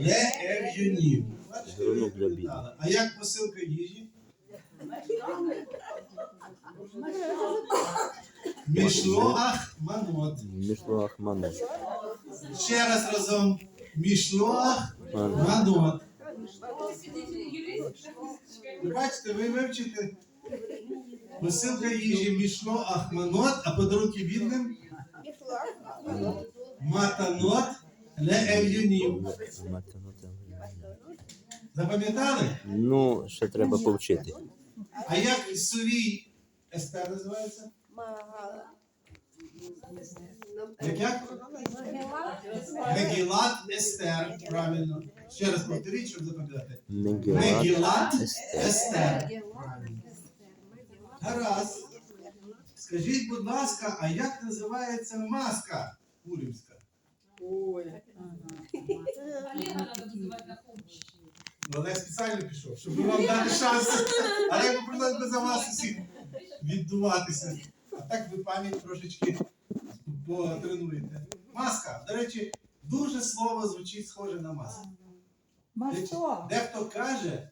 Ле Ев'юнів. Бачите, ви Зерно для відповідали. А як посилка їжі? Мішлоах манот. Мішлах манет. Ще раз разом. Мішлоах манот. Ви бачите, ви вивчите посилка їжі мішлоах манот, а подарунки бідним матанот ев'юнів. Запам'ятали? Ну, ще треба повчити. А як сувій естер називається? Як як? Мегілат естер. Правильно. Ще раз повторіть, щоб запам'ятати. Мегілат. Естер. Правильно. Гаразд. Скажіть, будь ласка, а як називається маска пурімська? Олега надо вызывать на помощь. Ну, Олег спеціально пішов, щоб вам дати шанс. Але я попросив би за вас усіх віддуватися. А так ви пам'ять трошечки потренуєте. Маска, до речі, дуже слово звучить схоже на маску. Масо. Дехто каже,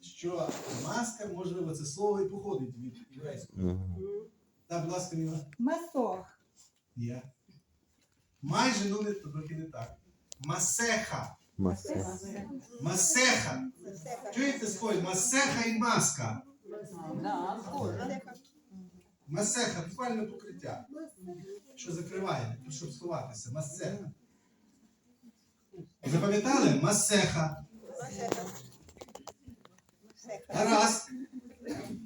що маска, можливо, це слово і походить від єврейського. Так, будь ласка, Міла. Масо. Є. Майже, ну не трохи не так. Масеха. Масе. Масеха. Чуєте схоже? Масеха і маска. Масеха, буквально покриття. Що закриває, щоб сховатися. Масеха. Запам'ятали? Масеха. Гаразд.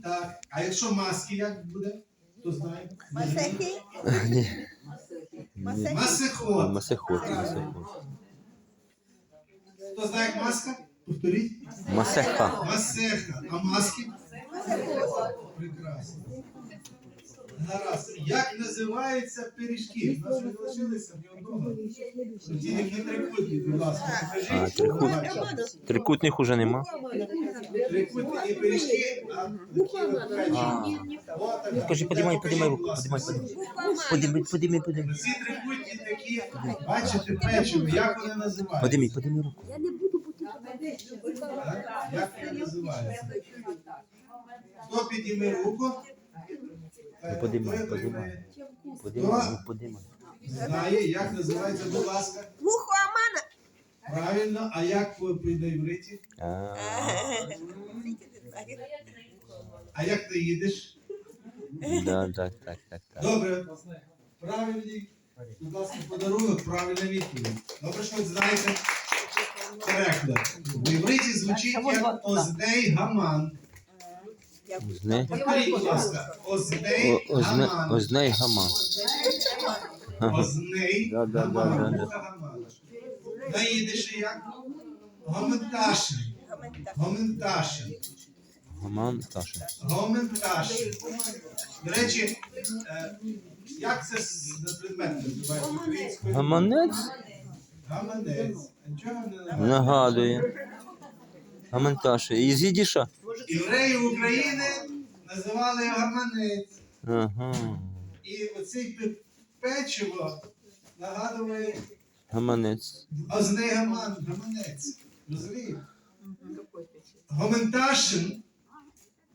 Так. А якщо маски, як буде? Хто знає? Масехи? Ні. Масехот. Масехот. Хто знає, як маска? Повторіть. Масеха. Масеха. А маски? Прекрасно. Гаразд. Як називаються пиріжки? У нас вже залишилися ні одного. Тільки трикутні, будь ласка, А, покажіть. трикут- Трикутних уже нема. Не подимай, Покажіть, подимай будь руку, ласка. подимай, подимай. Подимай, подимай, подимай. Ці трикутні такі, бачите, печиво, як вони називаються? Подимай, подимай руку. Так? Як вони називаються? Хто підніме руку? Подимай, той подимай. Подимай, ну, подимай. Знає, як називається, будь ласка. Вухо Амана. Правильно, а як по по- на івриті? А, А як ти їдеш? Да, так, так, так, так. Добре. Правильний, будь ласка, подарунок, правильна відповідь. Добре, що ви знаєте. Коректно. В івриті звучить як озней гаман. Повторіть, будь ласка, озней гаман. озней гама. Озней Да, да, да, гаман. да, да. Вуха гаман. На їдиші як? Гоменташин. Гоменташин. Гаман Таша. Гоменташин. До речі, е, як це предмет називається українською? Гаманець Гаманець. Нагадує. нагадує. Гаманташі. І з? Євреї України називали гаманець. Ага. І оцей печиво нагадує Гаманець. озней гаман, гаманець. Розумієте? Гоменташин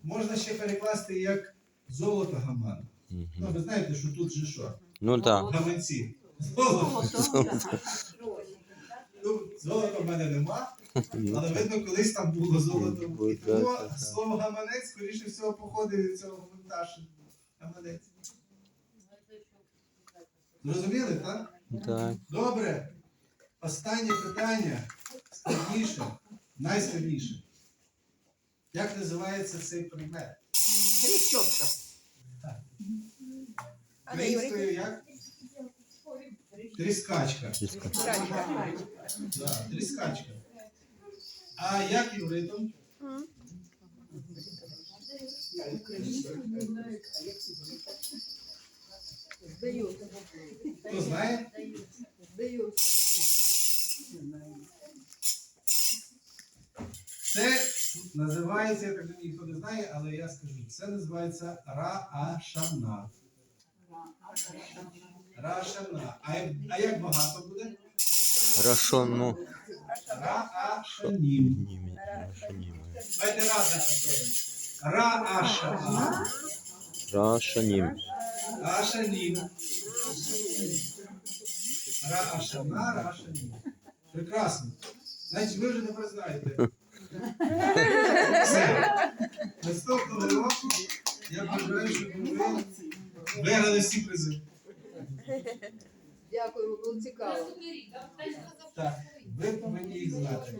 можна ще перекласти як золото гаман. Ну, ви знаєте, що тут же що? Ну так. Гаманці. Золото. Ну, золота в мене нема, але видно, колись там було золото. І тому слово гаманець, скоріше всього, походить від цього гоменташин. Гаманець. Зрозуміли, так? Так. Добре. Останнє питання складніше, найскладніше. Як називається цей предмет? Трещотка. А на Українською як? Тріскачка. Да, тріскачка. А як євритом? Хто знає? Називається, я так ніхто не знає, але я скажу, це називається Раашана. Рашана. А, як- а як багато буде? Рашону. Раашанім. Давайте разом повторимо. Раашана. Рашонім. Раашанім. Раашана, Раашанім. Прекрасно. Значить, ви вже тепер знаєте. Все. Наступного року я бажаю, щоб ви виграли всі призи. Дякую, було цікаво. Так? Так, ви повинні їх знати.